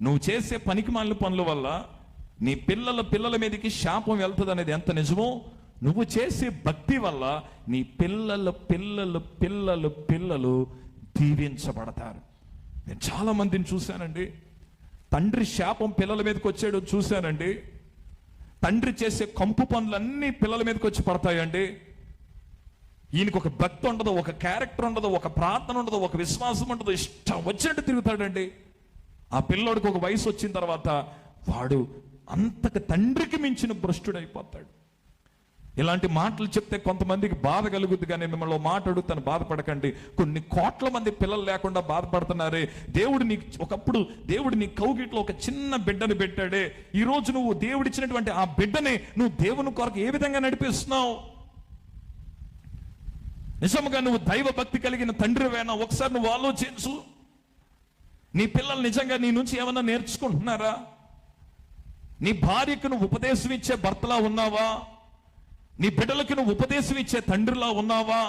నువ్వు చేసే పనికి మాలిన పనుల వల్ల నీ పిల్లల పిల్లల మీదకి శాపం వెళ్తుంది అనేది ఎంత నిజమో నువ్వు చేసే భక్తి వల్ల నీ పిల్లల పిల్లలు పిల్లలు పిల్లలు దీవించబడతారు. నేను చాలా మందిని చూశానండి. తండ్రి శాపం పిల్లల మీదకి వచ్చాడు చూశానండి. తండ్రి చేసే కంపు పనులన్నీ పిల్లల మీదకి వచ్చి పడతాయండి. ఈయనకు ఒక భక్తి ఉండదు ఒక క్యారెక్టర్ ఉండదు ఒక ప్రార్థన ఉండదు ఒక విశ్వాసం ఉండదు ఇష్టం వచ్చినట్టు తిరుగుతాడండి. ఆ పిల్లోడికి ఒక వయసు వచ్చిన తర్వాత వాడు అంతకు తండ్రికి మించిన భ్రష్టుడైపోతాడు. ఇలాంటి మాటలు చెప్తే కొంతమందికి బాధ కలుగుద్ది కానీ మిమ్మల్ని ఓ మాట అడుగుతాను బాధపడకండి. కొన్ని కోట్ల మంది పిల్లలు లేకుండా బాధపడుతున్నారే. దేవుడు నీకు ఒకప్పుడు దేవుడు నీ కౌగిట్లో ఒక చిన్న బిడ్డను పెట్టాడే. ఈ రోజు నువ్వు దేవుడిచ్చినటువంటి ఆ బిడ్డని నువ్వు దేవుని కొరకు ఏ విధంగా నడిపిస్తున్నావు? నిజముగా నువ్వు దైవ భక్తి కలిగిన తండ్రివేనా? ఒకసారి నువ్వు ఆలోచించు. నీ పిల్లలు నిజంగా నీ నుంచి ఏమన్నా నేర్చుకుంటున్నారా? నీ భార్యకు నువ్వు ఉపదేశం ఇచ్చే భర్తలా ఉన్నావా? నీ బిడ్డలకు నువ్వు ఉపదేశం ఇచ్చే తండ్రిలా ఉన్నావా?